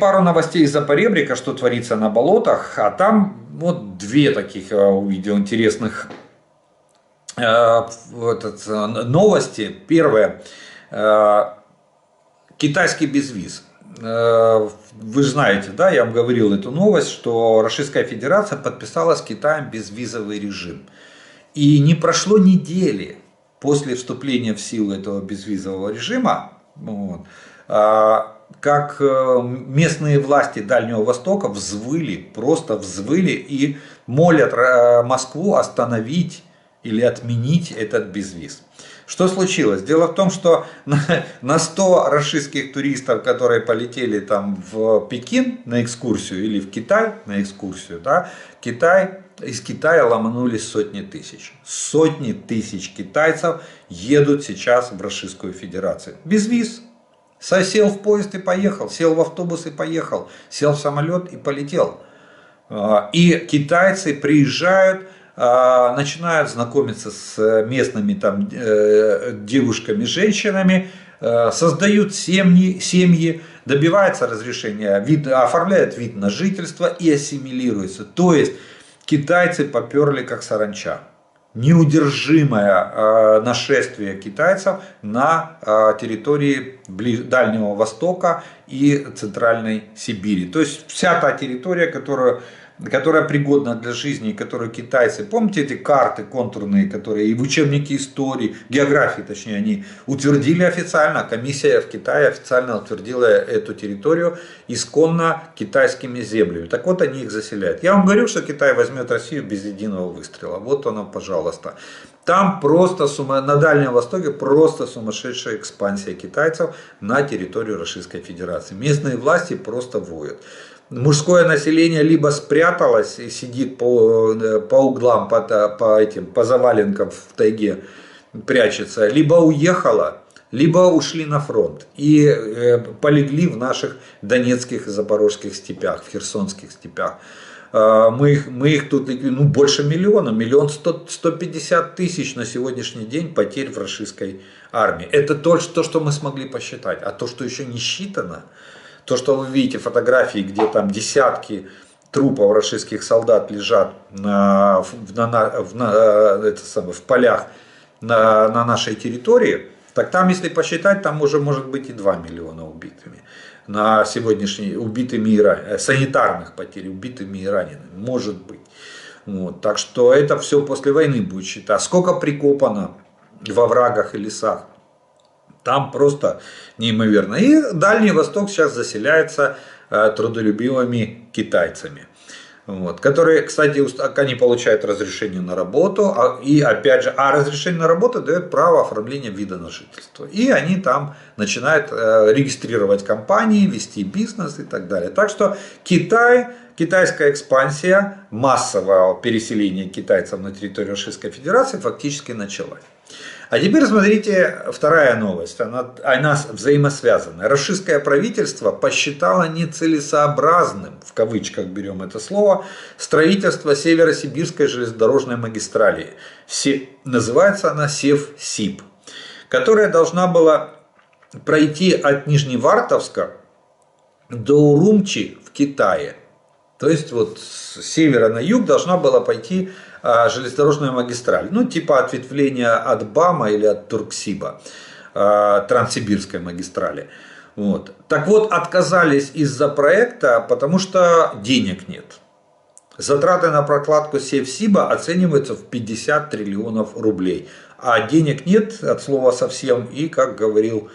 пару новостей из-за поребрика, что творится на болотах, а там вот две таких увидел интересных этот, новости. Первое. Китайский безвиз. Вы знаете, да, я вам говорил эту новость, что Российская Федерация подписала с Китаем безвизовый режим. И не прошло недели после вступления в силу этого безвизового режима, вот, а, как э, местные власти Дальнего Востока взвыли, просто взвыли и молят э, Москву остановить или отменить этот безвиз. Что случилось? Дело в том, что на 100 российских туристов, которые полетели там в Пекин на экскурсию или в Китай на экскурсию, да, Китай, из Китая ломанулись сотни тысяч. Сотни тысяч китайцев едут сейчас в Российскую Федерацию. Без виз. Сел в поезд и поехал, сел в автобус и поехал, сел в самолет и полетел. А, и китайцы приезжают а, начинают знакомиться с местными там э, девушками, женщинами, э, создают семьи, семьи, добиваются разрешения, вид, оформляют вид на жительство и ассимилируются. То есть китайцы поперли как саранча. Неудержимое э, нашествие китайцев на территории Дальнего Востока и Центральной Сибири. То есть вся та территория, которую которая пригодна для жизни, которую китайцы, помните эти карты контурные, которые и в учебнике истории, географии точнее, они утвердили официально, комиссия в Китае официально утвердила эту территорию исконно китайскими землями. Так вот они их заселяют. Я вам говорю, что Китай возьмет Россию без единого выстрела. Вот оно, пожалуйста. Там просто на Дальнем Востоке просто сумасшедшая экспансия китайцев на территорию Российской Федерации. Местные власти просто воют мужское население либо спряталось и сидит по, э, по углам, по, по, этим, по заваленкам в тайге, прячется, либо уехало, либо ушли на фронт и э, полегли в наших донецких и запорожских степях, в херсонских степях. Э, мы их, мы их тут ну, больше миллиона, миллион сто, сто пятьдесят тысяч на сегодняшний день потерь в российской армии. Это то, что мы смогли посчитать, а то, что еще не считано, то, что вы видите фотографии, где там десятки трупов российских солдат лежат на, на, в, на, это самое, в полях на, на нашей территории, так там, если посчитать, там уже может быть и 2 миллиона убитыми на сегодняшний убитыми и ран... Э, санитарных потерь, убитыми и ранеными, может быть. Вот. Так что это все после войны будет считать. Сколько прикопано во врагах и лесах там просто неимоверно. И Дальний Восток сейчас заселяется э, трудолюбивыми китайцами. Вот, которые, кстати, они получают разрешение на работу, а, и опять же, а разрешение на работу дает право оформления вида на жительство. И они там начинают э, регистрировать компании, вести бизнес и так далее. Так что Китай, китайская экспансия, массового переселения китайцев на территорию Российской Федерации фактически началась. А теперь смотрите, вторая новость, она, она взаимосвязана. Российское правительство посчитало нецелесообразным, в кавычках берем это слово, строительство Северосибирской железнодорожной магистрали. Называется она Севсиб, которая должна была пройти от Нижневартовска до Урумчи в Китае. То есть вот с севера на юг должна была пойти а, железнодорожная магистраль. Ну, типа ответвления от БАМа или от Турксиба, а, Транссибирской магистрали. Вот. Так вот, отказались из-за проекта, потому что денег нет. Затраты на прокладку Севсиба оцениваются в 50 триллионов рублей. А денег нет, от слова совсем, и, как говорил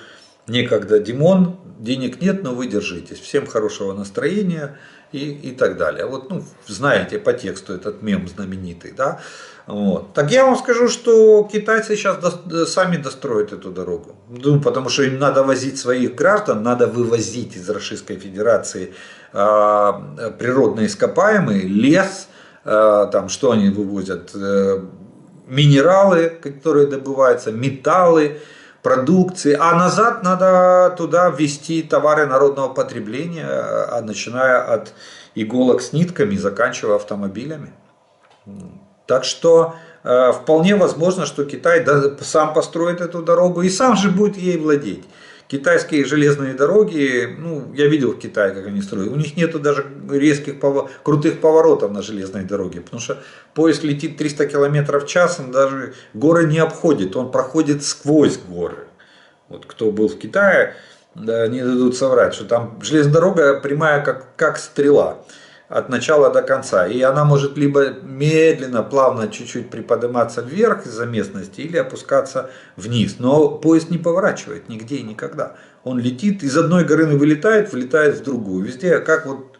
некогда Димон, денег нет, но вы держитесь. Всем хорошего настроения и, и так далее. Вот, ну, знаете по тексту этот мем знаменитый, да. Вот. Так я вам скажу, что китайцы сейчас до, сами достроят эту дорогу. Ну, потому что им надо возить своих граждан, надо вывозить из Российской Федерации э, природные ископаемые, лес, э, там, что они вывозят, э, минералы, которые добываются, металлы, продукции, а назад надо туда ввести товары народного потребления, а начиная от иголок с нитками, заканчивая автомобилями. Так что э, вполне возможно, что Китай сам построит эту дорогу и сам же будет ей владеть. Китайские железные дороги, ну, я видел в Китае, как они строят, у них нету даже резких, крутых поворотов на железной дороге, потому что поезд летит 300 км в час, он даже горы не обходит, он проходит сквозь горы. Вот кто был в Китае, да, не дадут соврать, что там железная дорога прямая, как, как стрела от начала до конца. И она может либо медленно, плавно чуть-чуть приподниматься вверх из-за местности, или опускаться вниз. Но поезд не поворачивает нигде и никогда. Он летит, из одной горы вылетает, влетает в другую. Везде как вот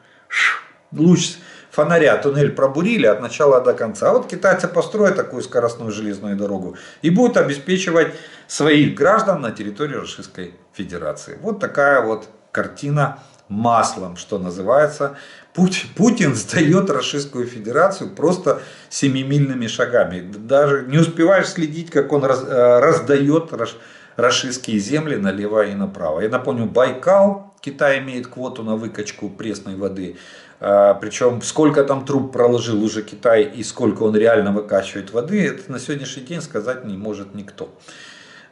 луч фонаря туннель пробурили от начала до конца. А вот китайцы построят такую скоростную железную дорогу и будут обеспечивать своих граждан на территории Российской Федерации. Вот такая вот картина маслом, что называется. Путин, Путин сдает Российскую Федерацию просто семимильными шагами. Даже не успеваешь следить, как он раз, э, раздает российские земли налево и направо. Я напомню, Байкал, Китай имеет квоту на выкачку пресной воды. А, Причем сколько там труб проложил уже Китай и сколько он реально выкачивает воды, это на сегодняшний день сказать не может никто.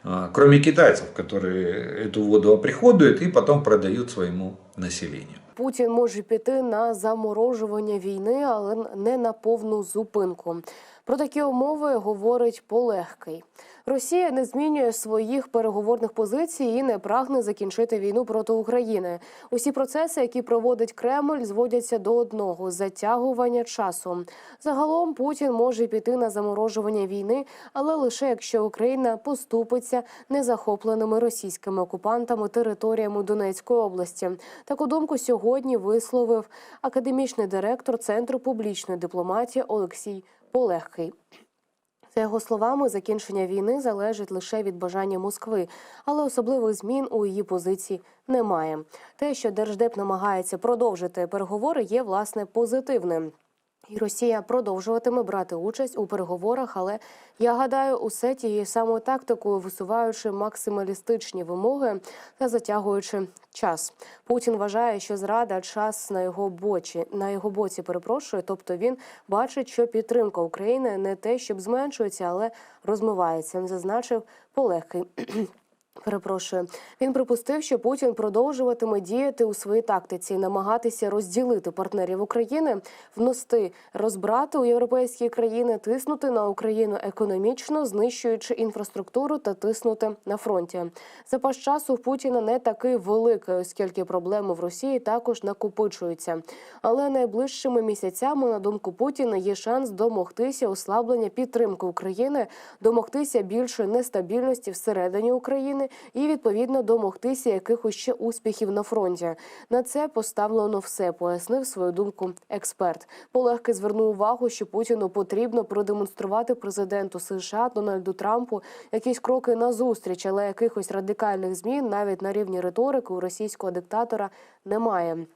А, Кроме китайцев, которые эту воду оприходуют и потом продают своему населению. Путін може піти на заморожування війни, але не на повну зупинку. Про такі умови говорить полегкий. Росія не змінює своїх переговорних позицій і не прагне закінчити війну проти України. Усі процеси, які проводить Кремль, зводяться до одного затягування часу. Загалом Путін може піти на заморожування війни, але лише якщо Україна поступиться незахопленими російськими окупантами територіями Донецької області. Таку думку сьогодні висловив академічний директор Центру публічної дипломатії Олексій Полегкий. За його словами, закінчення війни залежить лише від бажання Москви, але особливих змін у її позиції немає. Те, що держдеп намагається продовжити переговори, є власне позитивним. І Росія продовжуватиме брати участь у переговорах, але я гадаю, усе тією самою тактикою, висуваючи максималістичні вимоги та затягуючи час. Путін вважає, що зрада час на його боці на його боці. Перепрошую, тобто він бачить, що підтримка України не те, щоб зменшується, але розмивається. Зазначив полегкий. Перепрошую, він припустив, що Путін продовжуватиме діяти у своїй тактиці, намагатися розділити партнерів України, вносити розбрати у європейські країни, тиснути на Україну економічно, знищуючи інфраструктуру та тиснути на фронті. Запас часу Путіна не такий великий, оскільки проблеми в Росії також накопичуються. Але найближчими місяцями, на думку Путіна, є шанс домогтися ослаблення підтримки України, домогтися більшої нестабільності всередині України і відповідно домогтися якихось ще успіхів на фронті. На це поставлено все, пояснив свою думку експерт. Полегки звернув увагу, що Путіну потрібно продемонструвати президенту США Дональду Трампу якісь кроки назустріч, але якихось радикальних змін навіть на рівні риторики у російського диктатора немає.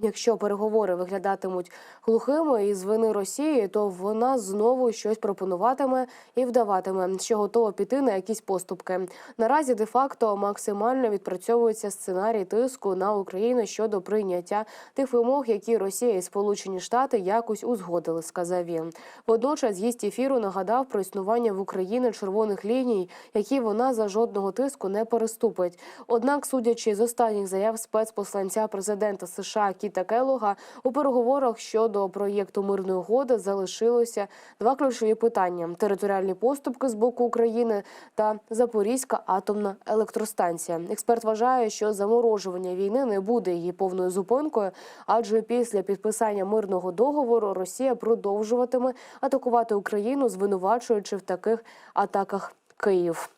Якщо переговори виглядатимуть глухими із вини Росії, то вона знову щось пропонуватиме і вдаватиме, що готова піти на якісь поступки. Наразі де-факто максимально відпрацьовується сценарій тиску на Україну щодо прийняття тих вимог, які Росія і Сполучені Штати якось узгодили, сказав він. Водночас гість ефіру нагадав про існування в Україні червоних ліній, які вона за жодного тиску не переступить. Однак, судячи з останніх заяв спецпосланця президента США Кіта Келога, у переговорах щодо проєкту мирної угоди залишилося два ключові питання: територіальні поступки з боку України та Запорізька атомна електростанція. Експерт вважає, що заморожування війни не буде її повною зупинкою, адже після підписання мирного договору Росія продовжуватиме атакувати Україну, звинувачуючи в таких атаках Київ.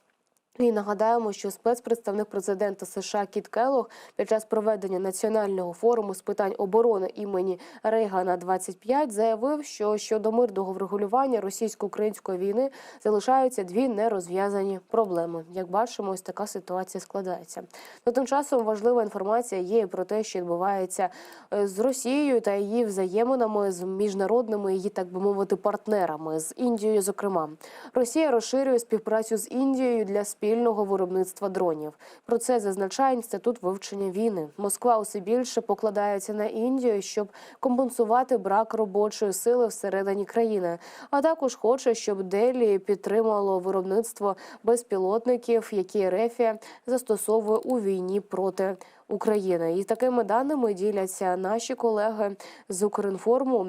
І нагадаємо, що спецпредставник президента США Кіт Келлог під час проведення національного форуму з питань оборони імені Рейгана 25 заявив, що щодо мирного врегулювання російсько-української війни залишаються дві нерозв'язані проблеми. Як бачимо, ось така ситуація складається. Ну тим часом важлива інформація є про те, що відбувається е, з Росією та її взаєминами з міжнародними її, так би мовити, партнерами з Індією. Зокрема, Росія розширює співпрацю з Індією для спів спільного виробництва дронів. Про це зазначає інститут вивчення війни. Москва усе більше покладається на Індію, щоб компенсувати брак робочої сили всередині країни, а також хоче, щоб Делі підтримало виробництво безпілотників, які Рефія застосовує у війні проти України. І такими даними діляться наші колеги з Укрінформу.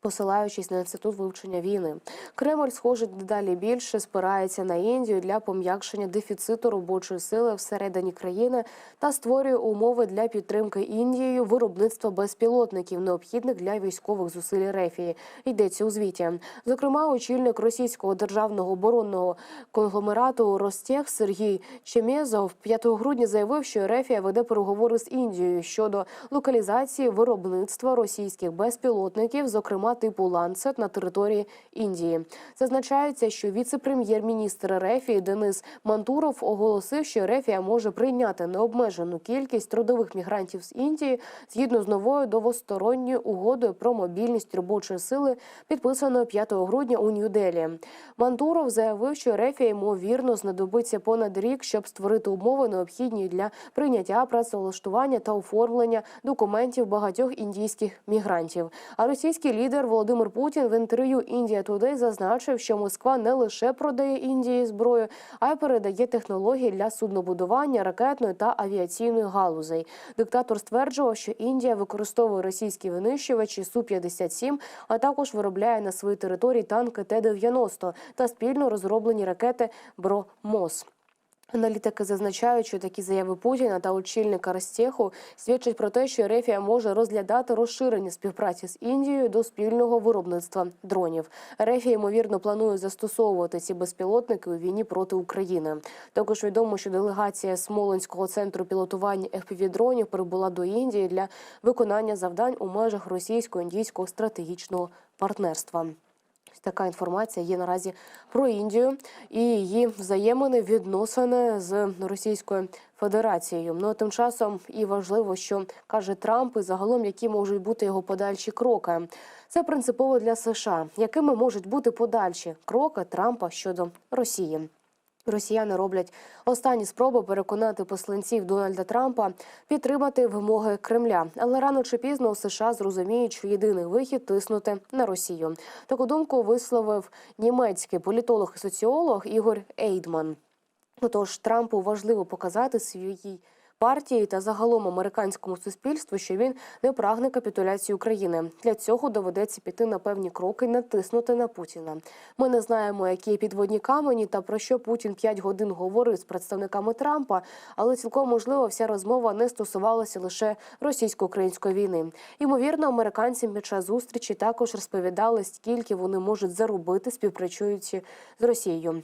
Посилаючись на інститут вивчення війни, Кремль, схоже, дедалі більше спирається на Індію для пом'якшення дефіциту робочої сили всередині країни та створює умови для підтримки Індією виробництва безпілотників, необхідних для військових зусиль Рефії. Йдеться у звіті. Зокрема, очільник російського державного оборонного конгломерату Ростех Сергій Чемєзов 5 грудня заявив, що Рефія веде переговори з Індією щодо локалізації виробництва російських безпілотників, зокрема типу ланцет на території Індії. Зазначається, що віце-прем'єр-міністр Рефії Денис Мантуров оголосив, що Рефія може прийняти необмежену кількість трудових мігрантів з Індії згідно з новою двосторонньою угодою про мобільність робочої сили, підписаною 5 грудня у Нью-Делі. Мантуров заявив, що Рефія ймовірно знадобиться понад рік, щоб створити умови необхідні для прийняття працевлаштування та оформлення документів багатьох індійських мігрантів. А російський лідер Володимир Путін в інтерв'ю Індія Today зазначив, що Москва не лише продає Індії зброю, а й передає технології для суднобудування, ракетної та авіаційної галузей. Диктатор стверджував, що Індія використовує російські винищувачі су 57 а також виробляє на своїй території танки Т-90 та спільно розроблені ракети БРОМОС. Аналітики зазначають, що такі заяви Путіна та очільника Ростеху свідчать про те, що Рефія може розглядати розширення співпраці з Індією до спільного виробництва дронів. Рефія ймовірно планує застосовувати ці безпілотники у війні проти України. Також відомо, що делегація Смоленського центру пілотування FPV-дронів прибула до Індії для виконання завдань у межах російсько-індійського стратегічного партнерства. Така інформація є наразі про Індію і її взаємини відносини з Російською Федерацією. Ну тим часом і важливо, що каже Трамп, і загалом які можуть бути його подальші кроки. Це принципово для США. Якими можуть бути подальші кроки Трампа щодо Росії? Росіяни роблять останні спроби переконати посланців Дональда Трампа підтримати вимоги Кремля, але рано чи пізно США зрозуміють, що єдиний вихід тиснути на Росію. Таку думку висловив німецький політолог і соціолог Ігор Ейдман. Отож, Трампу важливо показати своїй партії та загалом американському суспільству, що він не прагне капітуляції України. Для цього доведеться піти на певні кроки, натиснути на Путіна. Ми не знаємо, які підводні камені та про що Путін 5 годин говорив з представниками Трампа, але цілком можливо вся розмова не стосувалася лише російсько-української війни. Ймовірно, американцям під час зустрічі також розповідали, скільки вони можуть заробити, співпрацюючи з Росією.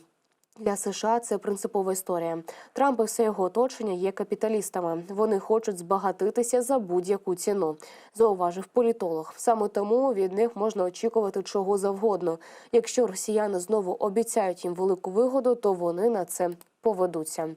Для США це принципова історія. Трамп і все його оточення є капіталістами. Вони хочуть збагатитися за будь-яку ціну. Зауважив політолог. Саме тому від них можна очікувати чого завгодно. Якщо росіяни знову обіцяють їм велику вигоду, то вони на це поведуться.